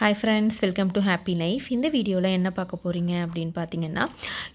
Hi friends welcome to happy life இந்த வீடியோவில் என்ன பார்க்க போகிறீங்க அப்படின்னு பார்த்தீங்கன்னா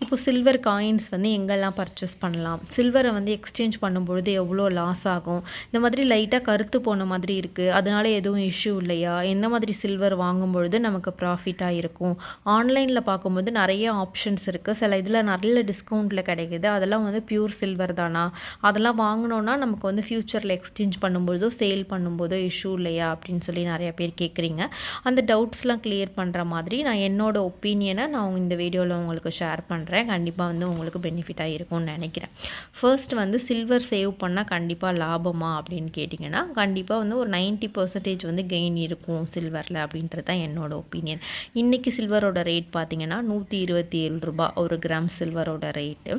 இப்போ சில்வர் காயின்ஸ் வந்து எங்கெல்லாம் பர்ச்சேஸ் பண்ணலாம்? சில்வரை வந்து எக்ஸ்சேஞ்ச் பண்ணும்பொழுது எவ்வளோ லாஸ் ஆகும்? இந்த மாதிரி லைட்டாக கருத்து போன மாதிரி இருக்குது அதனால எதுவும் இஷ்யூ இல்லையா? எந்த மாதிரி சில்வர் வாங்கும்பொழுது நமக்கு ப்ராஃபிட்டாக இருக்கும்? ஆன்லைனில் பார்க்கும்போது நிறைய ஆப்ஷன்ஸ் இருக்குது சில இதில் நல்ல டிஸ்கவுண்ட்டில் கிடைக்குது. அதெல்லாம் வந்து பியூர் சில்வர் தானா? அதெல்லாம் வாங்கினோன்னா நமக்கு வந்து ஃப்யூச்சரில் எக்ஸ்சேஞ்ச் பண்ணும்போதோ சேல் பண்ணும்போதோ இஷ்யூ இல்லையா? அப்படின்னு சொல்லி நிறைய பேர் கேட்குறீங்க அந்த டவுட்ஸ்லாம் கிளியர் பண்ணுற மாதிரி நான் என்னோட ஒப்பீனியனை நான் இந்த வீடியோவில் உங்களுக்கு ஷேர் பண்ணுறேன் கண்டிப்பாக வந்து உங்களுக்கு பெனிஃபிட்டாக இருக்கும்னு நினைக்கிறேன். ஃபர்ஸ்ட் வந்து சில்வர் சேவ் பண்ணால் கண்டிப்பாக லாபமா அப்படின்னு கேட்டிங்கன்னா கண்டிப்பாக வந்து ஒரு நைன்ட்டி பர்சன்டேஜ் வந்து கெயின் இருக்கும் சில்வரில் அப்படின்றது தான் என்னோட ஒப்பீனியன் இன்றைக்கி சில்வரோட ரேட் பார்த்திங்கன்னா நூற்றி இருபத்தி ஏழு ரூபாய் ஒரு கிராம் சில்வரோட ரேட்டு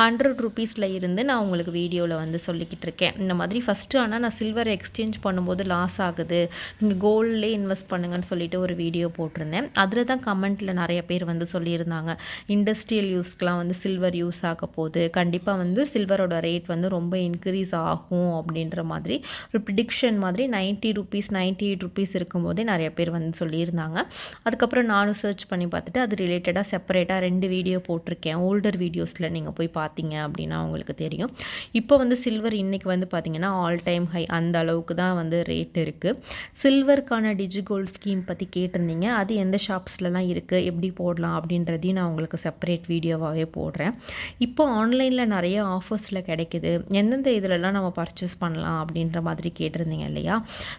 ஹண்ட்ரட் ருபீஸில் இருந்து நான் உங்களுக்கு வீடியோவில் வந்து சொல்லிக்கிட்டு இருக்கேன். இந்த மாதிரி ஃபஸ்ட்டு ஆனால் நான் சில்வர் எக்ஸ்சேஞ்ச் பண்ணும்போது லாஸ் ஆகுது. நீங்கள் கோல்ட்லேயே இன்வெஸ்ட் பண்ணுங்கன்னு சொல்லிட்டு ஒரு வீடியோ போட்டிருந்தேன். அதில் தான் கமெண்ட்டில் நிறைய பேர் வந்து சொல்லியிருந்தாங்க. இண்டஸ்ட்ரியல் யூஸ்க்கெலாம் வந்து சில்வர் யூஸ் ஆக போகுது. கண்டிப்பாக வந்து சில்வரோட ரேட் வந்து ரொம்ப இன்க்ரீஸ் ஆகும் அப்படின்ற மாதிரி ஒரு ப்ரிடிக்ஷன் மாதிரி ninety rupees ninety eight rupees இருக்கும்போதே நிறைய பேர் வந்து சொல்லியிருந்தாங்க. அதுக்கப்புறம் நானும் சர்ச் பண்ணி பார்த்துட்டு அது ரிலேட்டடாக செப்பரேட்டாக ரெண்டு வீடியோ போட்டிருக்கேன். ஓல்டர் வீடியோஸில் நீங்கள் போய் பார்த்தீங்க அப்படின்னா உங்களுக்கு தெரியும். இப்போ வந்து சில்வர் இன்றைக்கி வந்து பார்த்திங்கன்னா ஆல் டைம் ஹை அந்த அளவுக்கு தான் வந்து ரேட் இருக்குது சில்வருக்கான டிஜிகோல்ட் ஸ்கீம் பற்றி கேட்டிருந்தீங்க. அது எந்த ஷாப்ஸ்லலாம் இருக்குது எப்படி போடலாம்? அப்படின்றதையும் நான் உங்களுக்கு செப்பரேட் வீடியோவாகவே போடுறேன். இப்போ ஆன்லைனில் நிறைய ஆஃபர்ஸில் கிடைக்குது. எந்தெந்த இதிலலாம் நம்ம பர்ச்சேஸ் பண்ணலாம்? அப்படின்ற மாதிரி கேட்டிருந்தீங்க இல்லையா?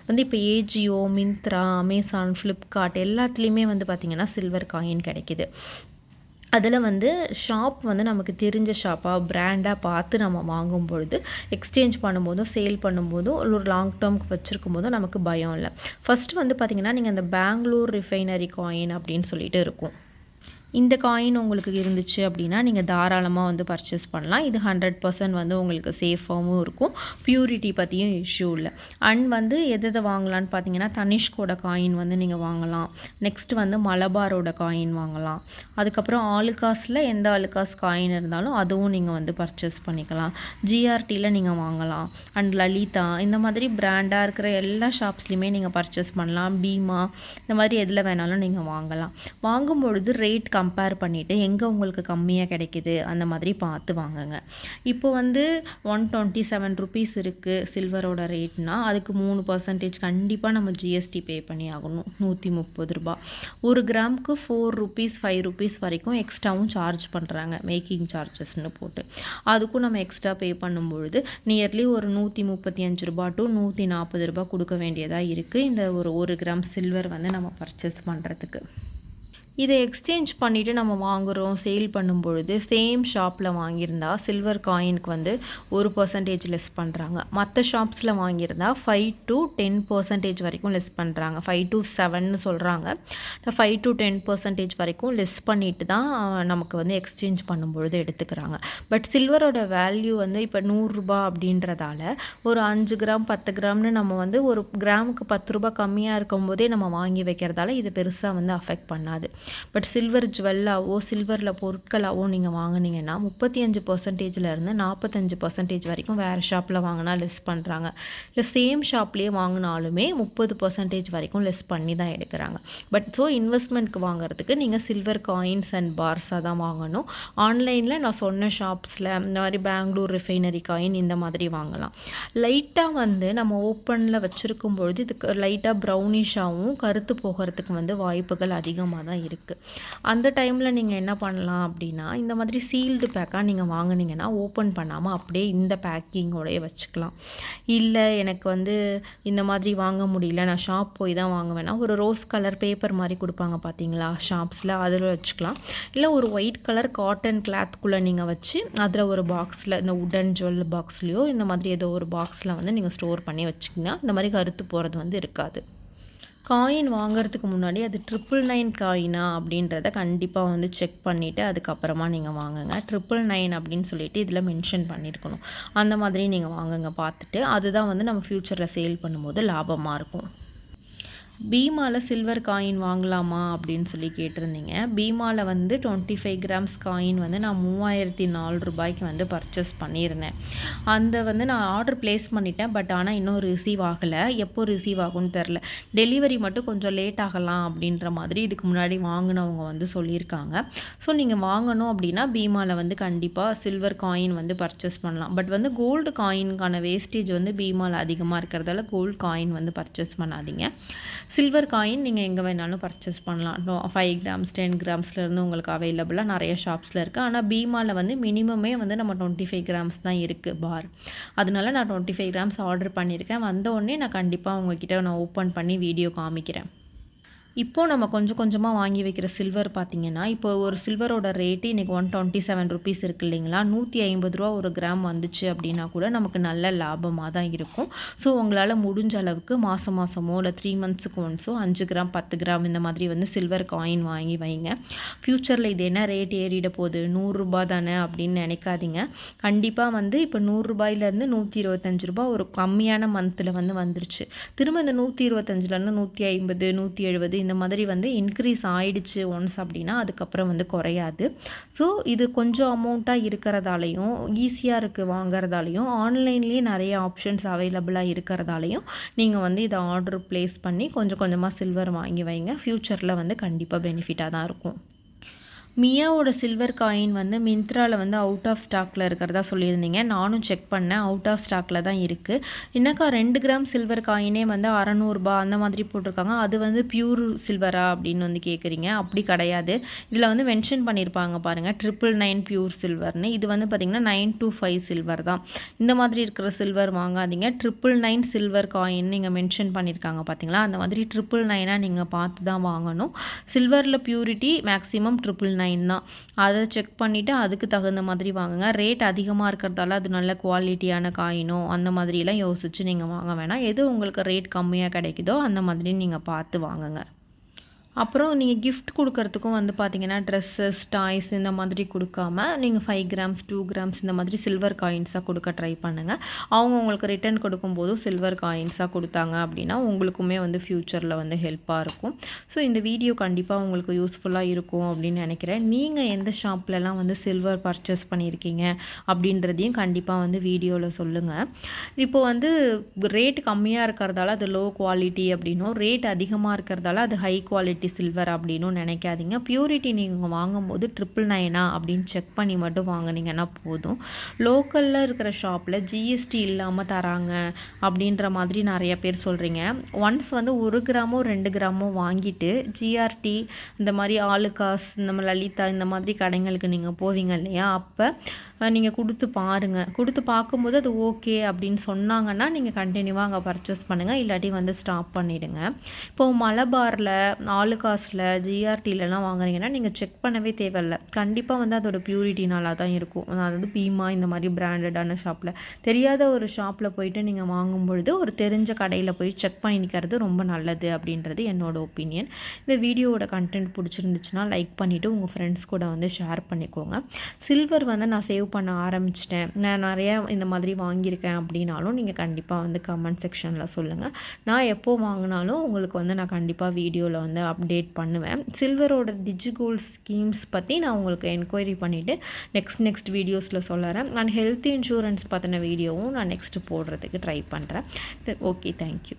வந்து இப்போ ஏஜியோ மிந்த்ரா அமேசான் ஃப்ளிப்கார்ட் எல்லாத்துலேயுமே வந்து பார்த்திங்கன்னா சில்வர் காயின் கிடைக்குது. அதில் வந்து ஷாப் வந்து நமக்கு தெரிஞ்ச ஷாப்பாக பிராண்டாக பார்த்து நம்ம வாங்கும் பொழுது எக்ஸ்சேஞ்ச் பண்ணும்போதும் சேல் பண்ணும்போதும் ஒரு லாங் டேர்முக்கு வச்சுருக்கும் போதும் நமக்கு பயம் இல்லை. ஃபஸ்ட்டு வந்து பார்த்திங்கன்னா நீங்கள் அந்த பெங்களூர் ரிஃபைனரி காயின் அப்படின்னு சொல்லிட்டு இருக்கும். இந்த காயின் உங்களுக்கு இருந்துச்சு அப்படின்னா நீங்கள் தாராளமாக வந்து பர்ச்சேஸ் பண்ணலாம். இது ஹண்ட்ரட் பர்சன்ட் வந்து உங்களுக்கு சேஃபாகவும் இருக்கும். ப்யூரிட்டி பற்றியும் இஷ்யூ இல்லை. அண்ட் வந்து எது எதை வாங்கலான்னு பார்த்தீங்கன்னா தனிஷ்கோட காயின் வந்து நீங்கள் வாங்கலாம். நெக்ஸ்ட் வந்து மலபாரோட காயின் வாங்கலாம். அதுக்கப்புறம் ஆலுகாஸில் எந்த ஆலுகாஸ் காயின் இருந்தாலும் அதுவும் நீங்கள் வந்து பர்ச்சேஸ் பண்ணிக்கலாம். ஜிஆர்டியில் நீங்கள் வாங்கலாம். அண்ட் லலிதா இந்த மாதிரி பிராண்டாக இருக்கிற எல்லா ஷாப்ஸ்லையுமே நீங்கள் பர்ச்சேஸ் பண்ணலாம். பீமா இந்த மாதிரி எதில் வேணாலும் நீங்கள் வாங்கலாம். வாங்கும்பொழுது ரேட் கம்பேர் பண்ணிவிட்டு எங்கே உங்களுக்கு கம்மியாக கிடைக்கிது? அந்த மாதிரி பார்த்து வாங்குங்க. இப்போ வந்து ஒன் டுவெண்ட்டி செவன் ருபீஸ் இருக்குது சில்வரோட ரேட்னா அதுக்கு மூணு பர்சன்டேஜ் கண்டிப்பாக நம்ம ஜிஎஸ்டி பே பண்ணி ஆகணும். நூற்றி முப்பது ரூபா ஒரு கிராமுக்கு ஃபோர் ருபீஸ் ஃபைவ் ருபீஸ் வரைக்கும் எக்ஸ்ட்ராவும் சார்ஜ் பண்ணுறாங்க மேக்கிங் சார்ஜஸ்னு போட்டு. அதுக்கும் நம்ம எக்ஸ்ட்ரா பே பண்ணும்பொழுது நியர்லி ஒரு நூற்றி முப்பத்தி அஞ்சு ரூபா டு நூற்றி நாற்பது ரூபா கொடுக்க வேண்டியதாக இருக்குது இந்த ஒரு ஒரு கிராம் சில்வர் வந்து நம்ம பர்ச்சேஸ் பண்ணுறதுக்கு இதை எக்ஸ்சேஞ்ச் பண்ணிவிட்டு நம்ம வாங்குகிறோம் சேல் பண்ணும் பொழுது சேம் ஷாப்பில் வாங்கியிருந்தா சில்வர் காயினுக்கு வந்து ஒரு பர்சன்டேஜ் லெஸ் பண்ணுறாங்க மற்ற ஷாப்ஸில் வாங்கியிருந்தா ஃபைவ் டு டென் பர்சன்டேஜ் வரைக்கும் லெஸ் பண்ணுறாங்க ஃபைவ் டு செவன்னு சொல்கிறாங்க ஃபைவ் டு டென் பர்சன்டேஜ் வரைக்கும் லெஸ் பண்ணிட்டு தான் நமக்கு வந்து எக்ஸ்சேஞ்ச் பண்ணும்பொழுது எடுத்துக்கிறாங்க. பட் சில்வரோட வேல்யூ வந்து இப்போ நூறுரூபா அப்படின்றதால ஒரு அஞ்சு கிராம் பத்து கிராம்னு நம்ம வந்து ஒரு கிராமுக்கு பத்து ரூபா கம்மியாக இருக்கும்போதே நம்ம வாங்கி வைக்கிறதால இது பெருசாக வந்து அஃபெக்ட் பண்ணாது. பட் சில்வர் ஜுவல்லாவோ சில்வரில் பொருட்களாவோ நீங்கள் வாங்கினீங்கன்னா முப்பத்தி அஞ்சு பர்சன்டேஜ்லேருந்து நாற்பத்தஞ்சு பர்சன்டேஜ் வரைக்கும் வேறு ஷாப்பில் வாங்கினா லெஸ் பண்ணுறாங்க இல்லை சேம் ஷாப்லேயே வாங்கினாலுமே முப்பது பர்சன்டேஜ் வரைக்கும் லெஸ் பண்ணி தான் எடுக்கிறாங்க பட் ஸோ இன்வெஸ்ட்மெண்ட்க்கு வாங்குறதுக்கு நீங்கள் சில்வர் காயின்ஸ் அண்ட் பார்ஸாக தான் வாங்கணும். ஆன்லைனில் நான் சொன்ன ஷாப்ஸில் இந்த மாதிரி பெங்களூர் ரிஃபைனரி காயின் இந்த மாதிரி வாங்கலாம். லைட்டாக வந்து நம்ம ஓப்பனில் வச்சுருக்கும் பொழுது இதுக்கு லைட்டாக ப்ரௌனிஷாகவும் கருத்து போகிறதுக்கு வந்து வாய்ப்புகள் அதிகமாக தான் இருக்குது அந்த டைமில் நீங்கள் என்ன பண்ணலாம் அப்படின்னா இந்த மாதிரி சீல்டு பேக்காக நீங்கள் வாங்கினீங்கன்னா ஓப்பன் பண்ணாமல் அப்படியே இந்த பேக்கிங்கோடய வச்சுக்கலாம். இல்லை எனக்கு வந்து இந்த மாதிரி வாங்க முடியல நான் ஷாப் போய் தான் வாங்குவேன்னா ஒரு ரோஸ் கலர் பேப்பர் மாதிரி கொடுப்பாங்க பார்த்தீங்களா ஷாப்ஸில் அதில் வச்சுக்கலாம். இல்லை ஒரு ஒயிட் கலர் காட்டன் கிளாத்துக்குள்ளே நீங்கள் வச்சு அதில் ஒரு பாக்ஸில் இந்த உடன் ஜுவல் பாக்ஸ்லேயோ இந்த மாதிரி ஏதோ ஒரு பாக்ஸில் வந்து நீங்கள் ஸ்டோர் பண்ணி வச்சிங்கன்னா இந்த மாதிரி கருத்து போகிறது வந்து இருக்காது. காயின் வாங்கிறதுக்கு முன்னாடி அது ட்ரிபிள் நைன் காயினா அப்படின்றத கண்டிப்பாக வந்து செக் பண்ணிவிட்டு அதுக்கப்புறமா நீங்கள் வாங்குங்க. ட்ரிபிள் நைன் அப்படின்னு சொல்லிட்டு இதில் மென்ஷன் பண்ணியிருக்கணும் அந்த மாதிரி நீங்கள் வாங்குங்க பார்த்துட்டு அதுதான் வந்து நம்ம ஃப்யூச்சரில் சேல் பண்ணும்போது லாபமாக இருக்கும். பீமாவில் சில்வர் காயின் வாங்கலாமா அப்படின்னு சொல்லி கேட்டிருந்தீங்க. பீமாவில் வந்து டுவெண்ட்டி ஃபைவ் கிராம்ஸ் காயின் வந்து நான் மூவாயிரத்தி நாலு ரூபாய்க்கு வந்து பர்ச்சேஸ் பண்ணியிருந்தேன். அந்த வந்து நான் ஆர்டர் ப்ளேஸ் பண்ணிட்டேன் பட் ஆனால் இன்னும் ரிசீவ் ஆகலை. எப்போ ரிசீவ் ஆகும்னு தெரில டெலிவரி மட்டும் கொஞ்சம் லேட் ஆகலாம் அப்படின்ற மாதிரி இதுக்கு முன்னாடி வாங்கினவங்க வந்து சொல்லியிருக்காங்க. ஸோ நீங்கள் வாங்கணும் அப்படின்னா பீமாவில் வந்து கண்டிப்பாக சில்வர் காயின் வந்து பர்ச்சேஸ் பண்ணலாம். பட் வந்து கோல்டு காயினுக்கான வேஸ்டேஜ் வந்து பீமாவில் அதிகமாக இருக்கிறதால கோல்டு காயின் வந்து பர்ச்சேஸ் பண்ணாதீங்க. சில்வர் காயின் நீங்கள் எங்கே வேணாலும் பர்ச்சேஸ் பண்ணலாம். ஃபைவ் கிராம்ஸ் டென் கிராம்ஸ்லேருந்து உங்களுக்கு அவைலபிளாக நிறைய ஷாப்ஸில் இருக்குது ஆனால் பீமாவில் வந்து மினிமமே வந்து நம்ம டுவெண்ட்டி ஃபைவ் கிராம்ஸ் தான் இருக்குது பார் அதனால நான் டுவெண்ட்டி ஃபைவ் கிராம்ஸ் ஆர்டர் பண்ணியிருக்கேன். வந்த உடனே நான் கண்டிப்பாக உங்ககிட்ட நான் ஓப்பன் பண்ணி வீடியோ காமிக்கிறேன். இப்போது நம்ம கொஞ்சம் கொஞ்சமாக வாங்கி வைக்கிற சில்வர் பார்த்திங்கன்னா இப்போ ஒரு சில்வரோட ரேட்டு இன்றைக்கி ஒன் டுவெண்ட்டி செவன் ருபீஸ் இருக்குது இல்லைங்களா? நூற்றி ஐம்பது ரூபா ஒரு கிராம் வந்துச்சு அப்படின்னா கூட நமக்கு நல்ல லாபமாக தான் இருக்கும். ஸோ உங்களால் முடிஞ்ச அளவுக்கு மாதம் மாதமோ இல்லை த்ரீ மந்த்ஸுக்கு ஒன்ஸோ அஞ்சு கிராம் பத்து கிராம் இந்த மாதிரி வந்து சில்வர் காயின் வாங்கி வைங்க. ஃப்யூச்சரில் இது என்ன ரேட் ஏறிட போகுது? நூறுரூபா தானே அப்படின்னு நினைக்காதீங்க. கண்டிப்பாக வந்து இப்போ நூறுரூபாயிலேருந்து நூற்றி இருபத்தஞ்சி ரூபா ஒரு கம்மியான மந்தில் வந்து வந்துருச்சு. திரும்ப இந்த நூற்றி இருபத்தஞ்சிலேருந்து நூற்றி ஐம்பது நூற்றி எழுபது இந்த மாதிரி வந்து இன்க்ரீஸ் ஆயிடுச்சு ஒன்ஸ் அப்படின்னா அதுக்கப்புறம் வந்து குறையாது. ஸோ இது கொஞ்சம் அமௌண்ட்டாக இருக்கிறதாலையும் ஈஸியாக இருக்குது வாங்குறதாலையும் ஆன்லைன்லேயே நிறைய ஆப்ஷன்ஸ் அவைலபிளாக இருக்கிறதாலையும் நீங்கள் வந்து இதை ஆர்டர் ப்ளேஸ் பண்ணி கொஞ்சம் கொஞ்சமாக சில்வர் வாங்கி வைங்க. ஃப்யூச்சரில் வந்து கண்டிப்பாக பெனிஃபிட்டாக தான் இருக்கும். மியாவோட சில்வர் காயின் வந்து மிந்த்ராவில் வந்து அவுட் ஆஃப் ஸ்டாக்கில் இருக்கிறதா சொல்லியிருந்தீங்க. நானும் செக் பண்ணேன். அவுட் ஆஃப் ஸ்டாக்கில் தான் இருக்குது என்னக்கா ரெண்டு கிராம் சில்வர் காயினே வந்து அறநூறுபா அந்த மாதிரி போட்டிருக்காங்க. அது வந்து பியூர் சில்வரா அப்படின்னு வந்து கேட்குறீங்க அப்படி கிடையாது. இதில் வந்து மென்ஷன் பண்ணியிருப்பாங்க பாருங்கள் ட்ரிபிள் நைன் பியூர் சில்வர்னு இது வந்து பார்த்திங்கன்னா நைன் டூ ஃபைவ் சில்வர் தான். இந்த மாதிரி இருக்கிற சில்வர் வாங்காதீங்க. ட்ரிபிள் நைன் சில்வர் காயின் நீங்கள் மென்ஷன் பண்ணியிருக்காங்க பார்த்தீங்களா அந்த மாதிரி ட்ரிபிள் நைனாக நீங்கள் பார்த்து தான் வாங்கணும். சில்வரில் purity maximum triple nine nine தான். அதை செக் பண்ணிவிட்டு அதுக்கு தகுந்த மாதிரி வாங்குங்க. ரேட் அதிகமாக இருக்கிறதால அது நல்ல குவாலிட்டியான காயினோ அந்த மாதிரிலாம் யோசித்து நீங்கள் வாங்க வேணாம். எது உங்களுக்கு ரேட் கம்மியாக கிடைக்குதோ அந்த மாதிரி நீங்கள் பார்த்து வாங்குங்க. அப்புறம் நீங்கள் கிஃப்ட் கொடுக்கறதுக்கும் வந்து பார்த்தீங்கன்னா ட்ரெஸ்ஸஸ் டாய்ஸ் இந்த மாதிரி கொடுக்காம நீங்கள் ஃபைவ் கிராம்ஸ் டூ கிராம்ஸ் இந்த மாதிரி சில்வர் காயின்ஸாக கொடுக்க ட்ரை பண்ணுங்கள் அவங்க உங்களுக்கு ரிட்டர்ன் கொடுக்கும்போதும் சில்வர் காயின்ஸாக கொடுத்தாங்க அப்படின்னா உங்களுக்குமே வந்து ஃப்யூச்சரில் வந்து ஹெல்ப்பாக இருக்கும். ஸோ இந்த வீடியோ கண்டிப்பாக உங்களுக்கு யூஸ்ஃபுல்லாக இருக்கும் அப்படின்னு நினைக்கிறேன். நீங்கள் எந்த ஷாப்லலாம் வந்து சில்வர் பர்ச்சேஸ் பண்ணியிருக்கீங்க அப்படின்றதையும் கண்டிப்பாக வந்து வீடியோவில் சொல்லுங்கள் இப்போ வந்து ரேட் கம்மியாக இருக்கிறதால அது லோ குவாலிட்டி அப்படின்னும் ரேட் அதிகமாக இருக்கிறதால அது ஹை குவாலிட்டி பியூரிட்டி சில்வர் அப்படின்னு நினைக்காதீங்க. பியூரிட்டி நீங்கள் வாங்கும்போது ட்ரிபிள் நைனா அப்படின்னு செக் பண்ணி மட்டும் வாங்கினீங்கன்னா போதும். லோக்கலில் இருக்கிற ஷாப்பில் ஜிஎஸ்டி இல்லாமல் தராங்க அப்படின்ற மாதிரி நிறைய பேர் சொல்கிறீங்க ஒன்ஸ் வந்து ஒரு கிராமோ ரெண்டு கிராமோ வாங்கிட்டு ஜிஆர்டி இந்த மாதிரி ஆளுகாஸ் இந்த மாதிரி லலிதா இந்த மாதிரி கடைங்களுக்கு நீங்கள் போவீங்க இல்லையா? அப்போ நீங்கள் கொடுத்து பாருங்கள் கொடுத்து பார்க்கும்போது அது ஓகே அப்படின்னு சொன்னாங்கன்னா நீங்கள் கண்டினியூவாக அங்கே பர்ச்சேஸ் பண்ணுங்கள் இல்லாட்டி வந்து ஸ்டாப் பண்ணிவிடுங்க இப்போது மலபாரில் ஆலுகாஸில் ஜிஆர்டிலலாம் வாங்குறீங்கன்னா நீங்கள் செக் பண்ணவே தேவையில்ல. கண்டிப்பாக வந்து அதோட பியூரிட்டி நல்லா தான் இருக்கும். அதாவது பீமா இந்த மாதிரி பிராண்டடான ஷாப்பில் தெரியாத ஒரு ஷாப்பில் போயிட்டு நீங்கள் வாங்கும் பொழுது ஒரு தெரிஞ்ச கடையில் போய் செக் பண்ணிக்கிறது ரொம்ப நல்லது அப்படின்றது என்னோட ஒப்பீனியன் இந்த வீடியோவோட கண்டென்ட் பிடிச்சிருந்துச்சுன்னா லைக் பண்ணிவிட்டு உங்கள் ஃப்ரெண்ட்ஸ் கூட வந்து ஷேர் பண்ணிக்கோங்க. சில்வர் வந்து நான் சேவ் பண்ண ஆரம்பிச்சிட்டேன். நான் நிறையா இந்த மாதிரி வாங்கியிருக்கேன் அப்படின்னாலும் நீங்கள் கண்டிப்பாக வந்து கமெண்ட் செக்ஷனில் சொல்லுங்கள் நான் எப்போ வாங்கினாலும் உங்களுக்கு வந்து நான் கண்டிப்பாக வீடியோவில் வந்து அப்டேட் பண்ணுவேன். சில்வரோட டிஜிகோல் ஸ்கீம்ஸ் பற்றி நான் உங்களுக்கு என்கொயரி பண்ணிவிட்டு நெக்ஸ்ட் நெக்ஸ்ட் வீடியோஸில் சொல்லுறேன் அண்ட் ஹெல்த் இன்சூரன்ஸ் பற்றின வீடியோவும் நான் நெக்ஸ்ட்டு போடுறதுக்கு ட்ரை பண்ணுறேன் ஓகே தேங்க்யூ